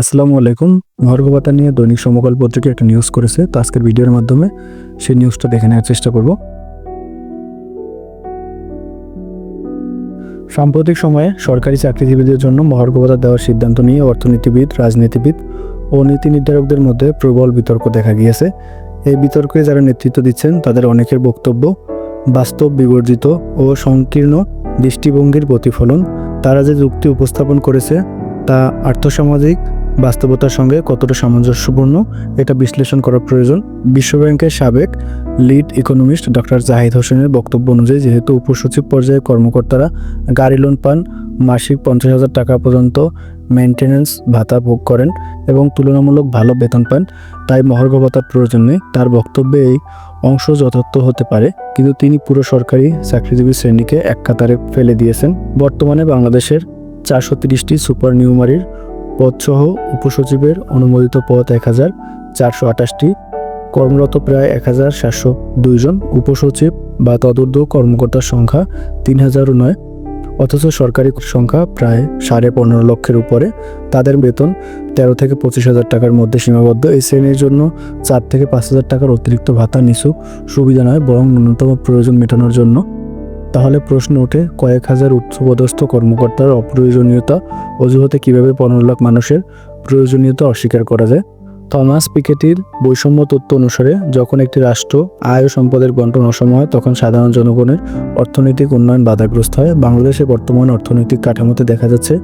আসসালামু আলাইকুম। মহার্ঘভাতা নিয়ে দৈনিক সমকাল পত্রিকা একটা নিউজ করেছে। তো আজকের ভিডিওর মাধ্যমে সেই নিউজটা দেখে নেওয়ার চেষ্টা করব। সাম্প্রতিক সময়ে সরকারি চাকরিজীবীদের জন্য মহার্ঘভাতা দেওয়ার সিদ্ধান্ত নিয়ে অর্থনীতিবিদ, রাজনীতিবিদ ও নীতি নির্ধারকদের মধ্যে প্রবল বিতর্ক দেখা গিয়েছে। এই বিতর্কে যারা নেতৃত্ব দিচ্ছেন, তাদের অনেকের বক্তব্য, বাস্তব, বিবর্জিত ও সংকীর্ণ দৃষ্টিভঙ্গির প্রতিফলন, তারা যে যুক্তি উপস্থাপন করেছে তা আর্থসামাজিক বাস্তবতার সঙ্গে কতটা সামঞ্জস্যপূর্ণ, এটা বিশ্লেষণ করা প্রয়োজন। বিশ্বব্যাংকের সাবেক লিড ইকোনমিস্ট ডক্টর জাহিদ হোসেনের বক্তব্য অনুযায়ী, যেহেতু উপসচিব পর্যায়ে কর্মকর্তারা গাড়ি লোন পান, মাসিক পঞ্চাশ হাজার টাকা পর্যন্ত মেনটেন্যান্স ভাতা ভোগ করেন এবং তুলনামূলক ভালো বেতন পান, তাই মহার্ঘ ভাতার প্রয়োজন নেই। তার বক্তব্যে এই অংশ যথার্থ হতে পারে, কিন্তু তিনি পুরো সরকারি চাকরিজীবী শ্রেণীকে এক কাতারে ফেলে দিয়েছেন। বর্তমানে বাংলাদেশের চারশো তিরিশটি সুপার নিউমারির পদসহ উপসচিবের অনুমোদিত পদ এক হাজার চারশো আঠাশটি, কর্মরত প্রায় এক হাজার সাতশো দুইজন উপসচিব বা তদূর্ধ্ব কর্মকর্তার সংখ্যা তিন হাজারও নয়, অথচ সরকারি সংখ্যা প্রায় সাড়ে পনেরো লক্ষের উপরে। তাদের বেতন তেরো থেকে পঁচিশ হাজার টাকার মধ্যে সীমাবদ্ধ। এই শ্রেণির জন্য চার থেকে পাঁচ হাজার টাকার অতিরিক্ত ভাতা নিছুক সুবিধা নয়, বরং ন্যূনতম প্রয়োজন মেটানোর জন্য। তাহলে প্রশ্ন ওঠে, কয়েক হাজার উচ্চপদস্থ কর্মকর্তার অপ্রয়োজনীয়তা অজুহাতে কীভাবে পনেরো লাখ মানুষের প্রয়োজনীয়তা অস্বীকার করা যায়? থমাস পিকেটির বৈষম্য তত্ত্ব অনুসারে, যখন একটি রাষ্ট্র আয় ও সম্পদের বন্টন অসম হয়, তখন সাধারণ জনগণের অর্থনৈতিক উন্নয়ন বাধাগ্রস্ত হয়। বাংলাদেশে বর্তমান অর্থনৈতিক কাঠামোতে দেখা যাচ্ছে,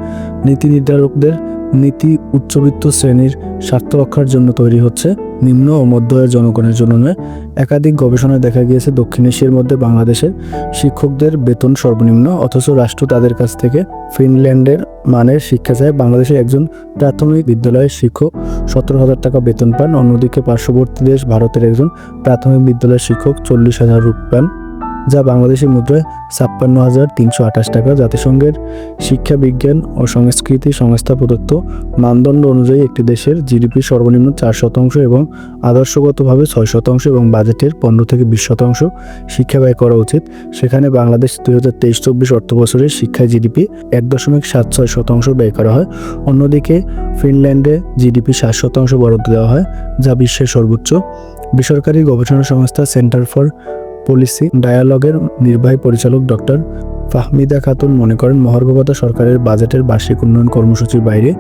নীতি নির্ধারকদের নীতি উচ্চবিত্ত শ্রেণির স্বার্থ রক্ষার জন্য তৈরি হচ্ছে। নিম্ন ও মধ্য আয়ের জনগণের জন্য নয়। একাধিক গবেষণায় দেখা গিয়েছে, দক্ষিণ এশিয়ার মধ্যে বাংলাদেশের শিক্ষকদের বেতন সর্বনিম্ন, অথচ রাষ্ট্র তাদের কাছ থেকে ফিনল্যান্ডের মানের শিক্ষা চায়। বাংলাদেশের একজন প্রাথমিক বিদ্যালয়ের শিক্ষক, সতেরো হাজার টাকা বেতন পান। অন্যদিকে পার্শ্ববর্তী দেশ ভারতের একজন প্রাথমিক বিদ্যালয়ের শিক্ষক, চল্লিশ হাজার রূপ পান। যা বাংলাদেশের মুদ্রায় ছাপ্পান্ন হাজার তিনশো আঠাশ টাকা। জাতিসংঘের শিক্ষা, বিজ্ঞান ও সংস্কৃতি সংস্থা প্রদত্ত মানদণ্ড অনুযায়ী একটি দেশের জিডিপি সর্বনিম্ন চার শতাংশ এবং আদর্শগতভাবে ছয় শতাংশ এবং বাজেটের পনেরো থেকে বিশ শতাংশ শিক্ষা ব্যয় করা উচিত। সেখানে বাংলাদেশ দুই হাজার তেইশ চব্বিশ অর্থ বছরের শিক্ষায় জিডিপি এক দশমিক সাত ছয় শতাংশ ব্যয় করা হয়। অন্যদিকে ফিনল্যান্ডে জিডিপি সাত শতাংশ বরাদ্দ দেওয়া হয়, যা বিশ্বের সর্বোচ্চ। বেসরকারি গবেষণা সংস্থা সেন্টার ফর পলিসি ডায়ালগের নির্বাহী পরিচালক ডক্টর ফাহমিদা খাতুন মনে করেন মহার্ঘভাতা সরকারের বাজেটের বার্ষিক উন্নয়ন কর্মসূচির বাইরে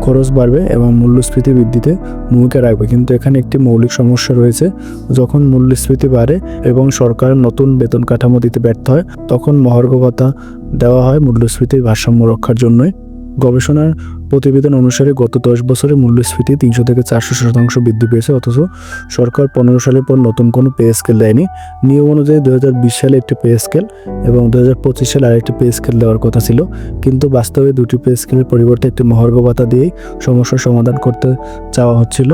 খরচ বাড়বে এবং মূল্যস্ফীতি বৃদ্ধিতে ভূমিকা রাখবে। কিন্তু এখানে একটি মৌলিক সমস্যা রয়েছে। যখন মূল্যস্ফীতি বাড়ে এবং সরকার নতুন বেতন কাঠামো দিতে ব্যর্থ হয়, তখন মহার্ঘ ভাতা দেওয়া হয় মূল্যস্ফীতির ভারসাম্য রক্ষার জন্যই। গবেষণার প্রতিবেদন অনুসারে গত দশ বছরে মূল্যস্ফীতি তিনশো থেকে চারশো শতাংশ বৃদ্ধি পেয়েছে, অথচ সরকার পনেরো সালের পর নতুন কোনো পে স্কেল দেয়নি। নিয়ম অনুযায়ী দু হাজার বিশ সালে একটি পে স্কেল এবং দু হাজার পঁচিশ সালে আরেকটি পে স্কেল দেওয়ার কথা ছিল, কিন্তু বাস্তবে দুটি পে স্কেলের পরিবর্তে একটি মহার্ঘ ভাতা দিয়েই সমস্যার সমাধান করতে চাওয়া হচ্ছিল।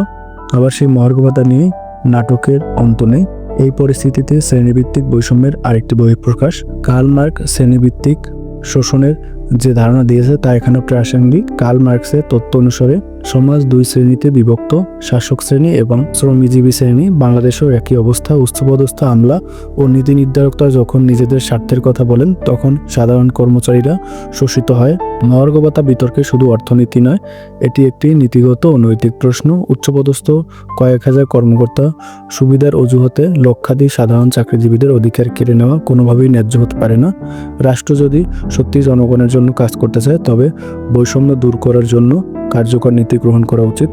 আবার সেই মহার্ঘ ভাতা নিয়েই নাটকের অন্ত নেই। এই পরিস্থিতিতে শ্রেণীভিত্তিক বৈষম্যের আরেকটি বহিঃপ্রকাশ, কার্ল মার্ক শ্রেণীভিত্তিক শোষণের যে ধারণা দিয়েছে তা এখানে প্রাসঙ্গিক। কার্ল মার্কসের তত্ত্ব অনুসারে সমাজ দুই শ্রেণীতে বিভক্ত, শাসক শ্রেণি এবং শ্রমজীবী শ্রেণি। বাংলাদেশেও একই অবস্থা, উচ্চপদস্থ আমলা ও নীতি নির্ধারকরা যখন নিজেদের স্বার্থের কথা বলেন, তখন সাধারণ কর্মচারীরা শোষিত হয়। মহার্ঘভাতা বিতর্কে শুধু অর্থনীতি নয়, এটি একটি নীতিগত ও নৈতিক প্রশ্ন। উচ্চপদস্থ কয়েক হাজার কর্মকর্তা সুবিধার অজুহাতে লক্ষাধিক সাধারণ চাকরিজীবীদের অধিকার কেড়ে নেওয়া কোনোভাবেই ন্যায্য হতে পারে না। রাষ্ট্র যদি সত্যি জনগণের জন্য কাজ করতে চায়, তবে বৈষম্য দূর করার জন্য কার্যকর নীতি গ্রহণ করা উচিত।